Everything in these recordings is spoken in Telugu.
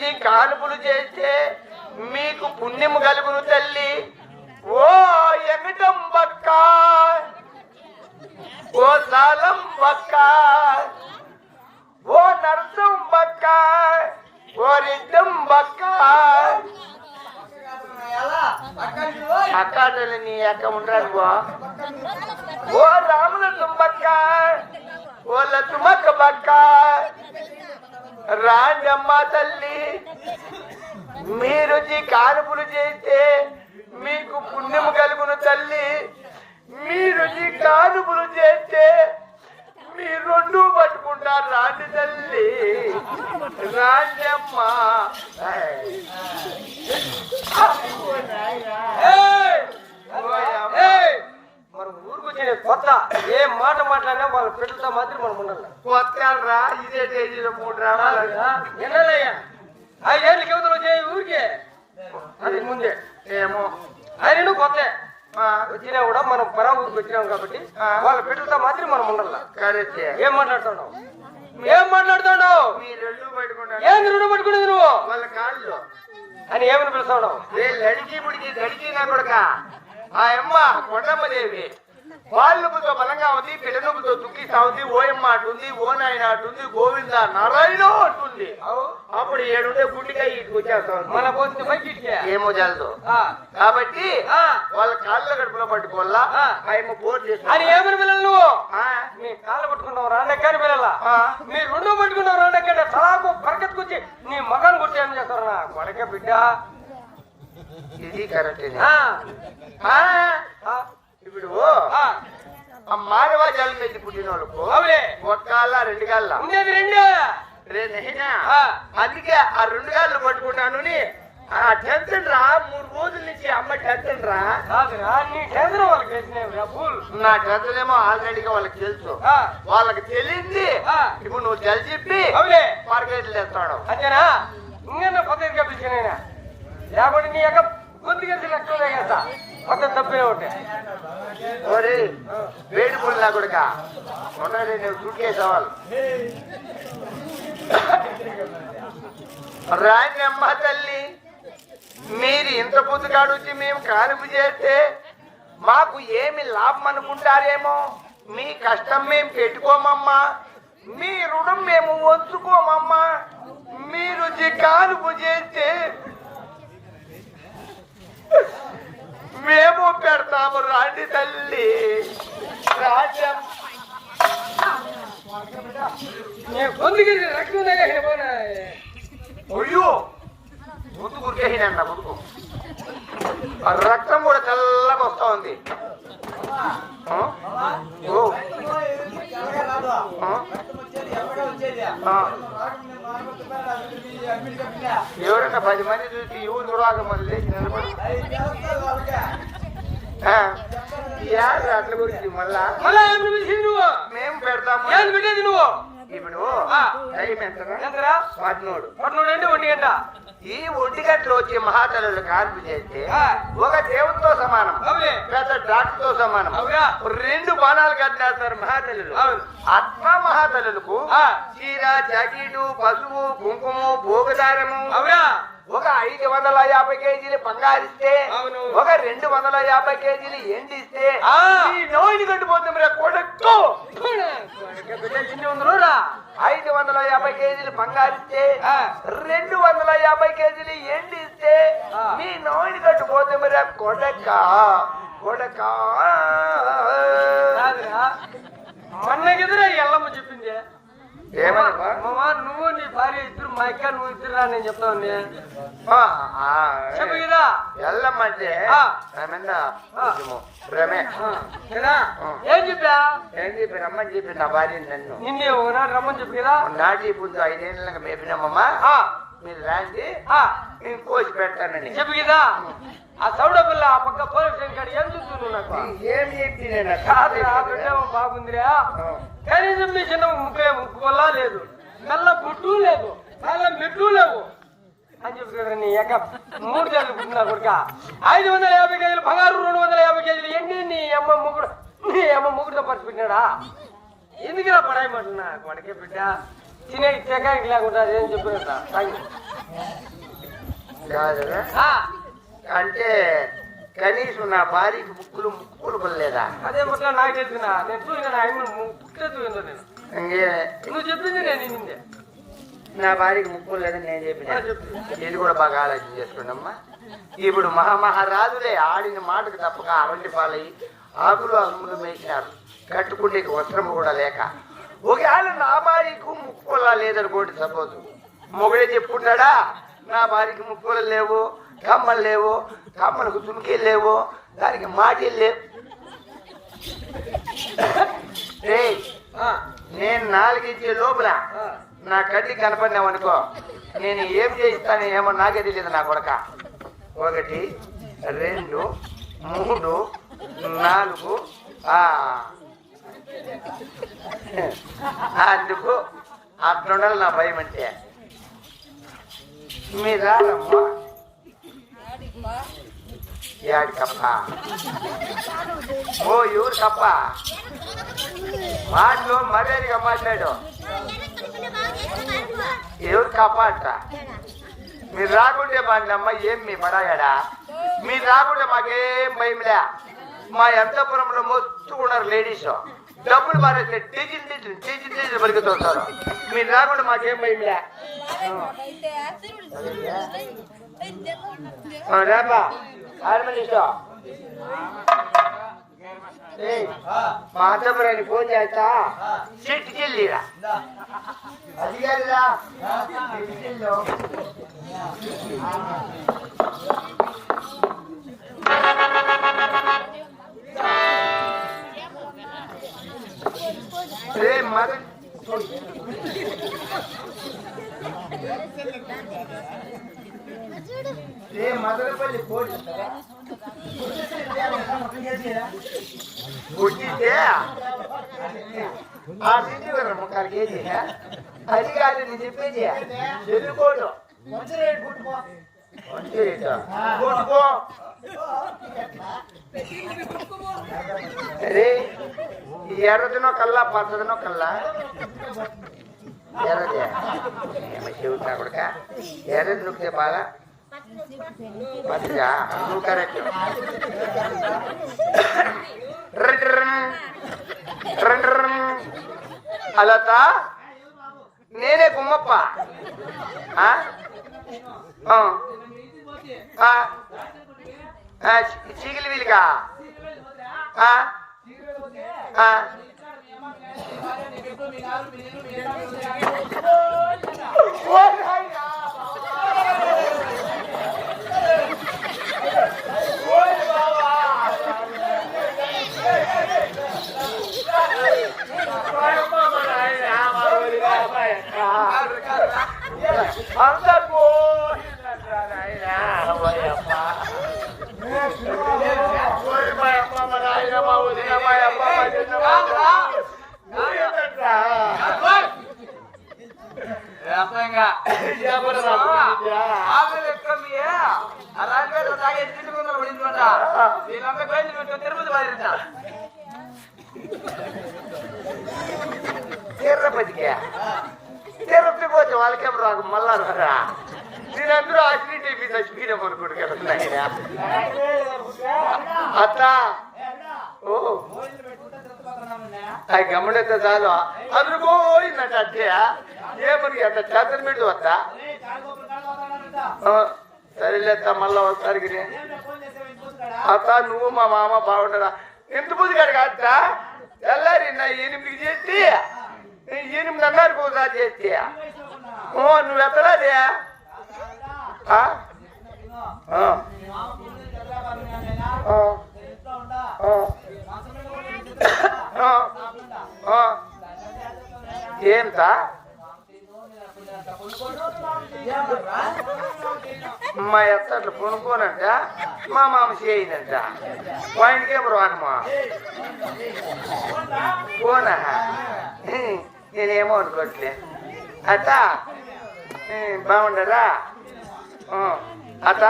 ఈ కానుపులు చేస్తే మీకు పుణ్యము కలుగును తల్లి. ఓ ఎమిటం బక్క ఓ సాలం బక్క ఓ నర్సం బక్క ఓ రిడ్డం బక్క అక్కడలు నీ అక్క ఉండరాదు బా. ఓ రాముల తుంబక్క ఓ లతుమక్క బక్క రాజమ్మ తల్లి మీరు ఈ కానుపులు చేస్తే మీకు పుణ్యము కలుగును తల్లి. మీరు ఈ కానుపులు చేస్తే మీ రెండు పట్టుకుంటారు రాండి తల్లి. రాజమ్మ ఏయ్! ఓయమ్మ. ఏయ్! మన ఊరికి వచ్చిన కొత్త ఏ మాట మాట్లాడినా వాళ్ళ బిడ్డలతో మాత్రం మనం ఉండాలి. కొత్త రా ఇదే స్టేజీలో మూడు రావాలి. ఎన్నయ్యా ఐదేళ్ళ యువతలు వచ్చాయి ఊరికే. అది ముందే. ఏమో. ఆయన కొత్త. ఆ, వచ్చినా కూడా మనం పరా ఊరికి వచ్చినాం కాబట్టి ఆ. వాళ్ళ బిడ్డలతో మాత్రం మనం ఉండాలి. కరెక్టే. ఏం మాట్లాడుతున్నావు? ఏం మాట్లాడుతున్నావు? మీ రెండు పట్టుకునేది నువ్వు? వాళ్ళ కాళ్ళు. అని ఏమని పిలుస్తున్నావు? ఏ లడికి ముడికి దడికి నా కొడక? ఆ అమ్మ కొండమ్మదేవి వాళ్ళుతో బలంగా ఉంది పిల్లనుపుతో దుఃఖిస్తా ఉంది ఓయమ్మ అంటుంది ఓ నాయన అంటుంది గోవింద నారాయణ అంటుంది అప్పుడు ఏడుంటే గుండెకాయ ఇటుకు వచ్చేస్తా. ఏమో జలదు. ఆ. కాబట్టి. వాళ్ళ కాళ్ళ గడుపులో పట్టుకోవాలా? ఆ. ఆ అమ్మ పోటు అని చేసుకోవాలి ఏమని పిల్లలు నువ్వు? మీ కాళ్ళు పట్టుకున్నావు రాండెక్కని పిల్లల? ఆ. మీ రెండు పట్టుకున్నావు రాండెక్కంటే తలాకు పరకెత్తుకొచ్చి నీ మగాన్ని కొట్టి ఏం చేస్తారు నా కొడక బిడ్డ. ఇది కరెక్ట్. ఆ. మానవ జలం మీద పుట్టిన వాళ్ళకు అవులే. ఒక కాళ్ళ రెండు కాళ్ళ. ఉండేది రెండే. అందుకే ఆ రెండు కాళ్ళు పట్టుకుంటాను ని, ఆ టెన్షన్ రా మూడు రోజుల నుంచి అమ్మ టెన్షన్ రా. నీ టెన్షన్ వాళ్ళకి నా టెన్షన్ ఏమో ఆల్రెడీగా వాళ్ళకి తెలుసు. వాళ్ళకి తెలియంది. ఇప్పుడు నువ్వు తెలిసి చెప్పి అవులే. మార్కెట్లు తెస్తాడు అంతేనా పద్ధతిగా పిలిచినైనా లేకపోతే నీ యొక్క గొంతుకెళ్ళి లెక్కలు వేస్తా మొత్తం తప్పిన ఒకటి. ఓరే వేడి పుల్లా కొడుక. ఉన్నది నువ్వు సూట్ కేసేవాళ్ళు రాని తల్లి మీరు ఇంత పుతుకాడు వచ్చి మేము కానుపు చేస్తే మాకు ఏమి లాభం అనుకుంటారేమో? మీ కష్టం మేము పెట్టుకోమమ్మా. మీ రుణం మేము వంచుకోమమ్మా మీరు ఈ కానుపు చేస్తే మేము పెడతాము రాండి తల్లి. రాజ్యం. నీ గొంతుకెళ్ళి రక్తం దగ్గర పోనా అయ్యో ముందు గురికేసినన్న ముందు. రక్తం కూడా తెల్లగా వస్తా ఉంది. ఓ. ఆ? ఆ. ఎవరైనా పది మంది చూసి చూడాలి మళ్ళీ లేచి నిలబడి అట్ల గురించి మళ్ళా మళ్ళా ఏం పిలిచింది నువ్వు మేము పెడతాము ఏం పెట్టేది నువ్వు ఇప్పుడు. టైం ఎంతరా? పట్నోడు అంటే ఒంటి గంట. ఈ ఒంటిగట్లో వచ్చే మహాతల్లులు కార్పు చేస్తే. ఒక దేవునితో సమానం పెద్ద డాక్టర్తో సమానం రెండు బాణాలు కట్టేస్తారు మహాతల్లులు. అవును. అత్మ మహాతల్లులకు ఆ. చీర జాకెటు పసుపు కుంకుమ భోగదారము. అవునా? ఒక ఐదు వందల యాభై కేజీలు బంగారిస్తే అవును. ఒక రెండు వందల యాభై కేజీలు ఎండిస్తే ఆ. ఈ నోయిని కట్టిపోతుంది రా కొడుకు ఉందిరా ఐదు వందల యాభై కేజీలు బంగారిస్తే ఆ. రెండు వందల యాభై కేజీలు ఎండిస్తే ఆ. మీ నోయిని కట్టుపోతే మరి కొడక కొడక ఎల్లమ్మ చెప్పింది నువ్వు నీ భార్య ఇద్దరు మా అక్క నువ్వు ఇద్దరు రా నేను చెప్తా ఉంది చెప్పు కదా. కొంచెము భ్రమే కదా. ఏం చెప్పా? ఏం చెప్పి రమ్మని చెప్పి నా భార్య నన్ను. నిన్నే ఒకనాడు రమ్మని చెప్పు కదా నాటి ఇప్పుడు ఐదేళ్ళగా మేపినామమ్మా. ఆ, మీరు రాండి. ఆ, నేను కోసి పెడతానని. చెప్పు కదా ఆ సౌడ పిల్ల ఆ పక్క పోలీస్ స్టేషన్ కాడ ఏం చూస్తున్నావు నాకు? ఏం చెప్పి నేను? బాగుందిరా. కనీసం మీ చిన్న వల్ల లేదు. మెల్ల బుట్టు లేదు. మెల్ల మెట్లు లేవు. అని చెప్పి కదా నీ యొక్క మూడు కేజీలు పుట్టిన కొడుక. ఐదు వందల యాభై కేజీలు బంగారు రెండు వందల యాభై కేజీలు ఎండి నీ అమ్మ ముగ్గురు నీ అమ్మ ముగ్గురుతో పరిచి పెట్టినాడా? ఎందుకురా పడాయమంటున్నా? కొడకే బిడ్డ తినే ఇచ్చాక లేకుండా ఏం చెప్పినట్ట అంటే కనీసం నా భార్యకి ముక్కులు ముక్కులు పడలేదా అదే ముట్లా నాకు ఇంకే నువ్వు చెప్పింది నేను నా భార్యకి ముక్కులు లేదని నేను చెప్పిన. ఇది కూడా బాగా ఆలోచన చేసుకోండి అమ్మా ఇప్పుడు మహామహారాజులే ఆడిన మాటకు తప్పక అరంటి పాలయ్యి ఆకులు అమ్ములు మేసినారు కట్టుకుంటే వస్త్రం కూడా లేక. ఒకవేళ నా భార్యకు ముక్కులా లేదనుకోండి సపోజ్. మొగడే చెప్పుకుంటాడా? నా భార్యకి ముక్కులు లేవు. కమ్మలు లేవు కమ్మలకు తుమికీలు లేవు దానికి మాటలు లేవు. నేను నాలుగిచ్చే లోపల. నా కడ్డి కనపడినావు అనుకో నేను ఏం చేస్తాను ఏమో నాకే తెలియదు నా కొడక. ఒకటి రెండు మూడు నాలుగు ఆ. అందుకు అట్లుండాలి నా భయం అంటే. మీరు రారమ్మా. యాడి కప్ప. ఓ ఎవరు కప్ప? మాటలు మర్యాదగా మాట్లాడు. ఎవరు కాపాడట మీరు రాకుంటే బాగా ఏం మీ పడాయాడా? మీరు రాకుంటే మాకేం భయంలే. మా ఎంతపురంలో మొత్తం ఉన్నారు లేడీస్. డబ్బులు మారేస్తే టీచింగ్ టీచింగ్ టీచింగ్ టీచింగ్ పరిగెత్తుతారు మీరు రాకుండా మాకేం భయంలే ఆ, రాపా. ఆర్మనిస్టో మా అంతపురాన్ని ఫోన్ చేస్తా. సీట్కి వెళ్ళిరా. అది కాదురా. పుట్టితే ఆ సిటీ ముఖాలకి ఏది అది కాదు నేను చెప్పేది. చెల్లుకోడు మంచి రేటా? అరే ఎర్రదినో కల్లా పచ్చదినో కల్లా? ఎర్రదే. ఏమో చెబుతున్నా కొడుక. ఎర్రది నొక్కితే బాగా పచ్చగా నువ్వు కరెక్ట్ అలత నేనే గుమ్మప్ప చీకిలి వీలుగా ఆ? ఓ ಆಮೇಲೆ ಎತ್ಕೊಂಬಿಯ ರಾಜೇಂದ್ರ ಹಾಗೆ ಎದ್ದಿಟ್ಕೊಂಡ ಹೊಡಿದ್ಕೊಂಡ ನೀನೊಮ್ಮೆ ಕೈಲಿ ಬಿಟ್ಟು ತಿರುಪತಿ ಬಾರಿರ್ತ ತಿರುಪತಿಗೆ ತಿರುಪತಿಗೆ ಹೋದ ವಾಲ್ಕೆ ಬರೋ ಮಲ್ಲಾರ ಬರ ನೀನಂದ್ರೂ ಅಶ್ವಿ ಟಿವಿ ಅಶ್ವಿನ ಬಂದ್ಕೊಡ್ಕೊಳ್ಳ ಅತ್ತ ಓ ಆ ಗಮನ ಸಾಲು ಅದ್ರಿಗೋ ನಟ ಅಡ್ಡಿಯ ಏ ಮನಿಗೆ ಅತ್ತ ಚಾತ್ರ ಬಿಡ್ದು ಅತ್ತ సరేలేత మళ్ళా ఒకసారి అత్త నువ్వు మా మామ బాగుండరా? ఎంత బుద్ధి కాదు తెల్లారి నా ఎనిమిదికి చేస్తే ఎనిమిదిన్నరకు ఒకసారి చేస్తే ఓ నువ్వు ఎత్తరాదే ఆ? మా ఎత్త అట్లా కొనుక్కోనంట మా మామ చేయదంట. వాయింటికే రానమ్మా పోనా? నేనేమో అనుకోవట్లే. అత్త బాగుండరా? అత్త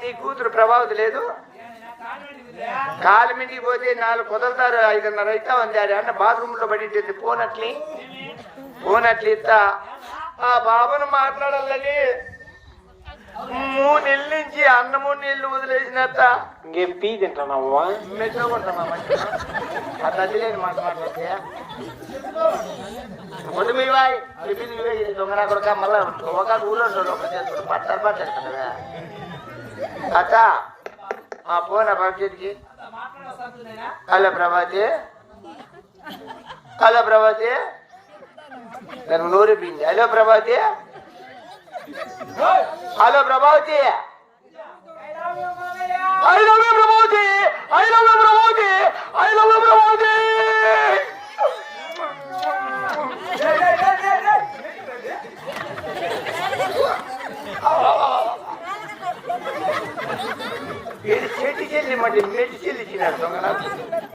నీ కూతురు ప్రభావతి లేదు? కాలు మిండికి పోతే నాలుగు కుదలతారు ఐదున్నర అయితే ఉంది అది అన్న బాత్రూంలో పడి పోనట్లి. పోనట్లు ఇస్తా ఆ బాబును మాట్లాడాలని. మూడు నెలల నుంచి అన్నము నీళ్ళు వదిలేసినత్త. ఇంకే పీ తింటున్నావా మెట్రో కొడతామా ఆ తల్లి లేని మాట మాట్లాడితే. ముందు మీ వాయి చెప్పింది దొంగ నా కొడుక? మళ్ళా ఒక ఊళ్ళో ఒక చేతుడు పట్టారు కదా. అత్త ఆ పోనా భవిష్యత్తుకి హలో ప్రభాతి హలో ప్రభాతి నన్ను నూరిపింది హలో ప్రభాతి హలో ప్రభావతి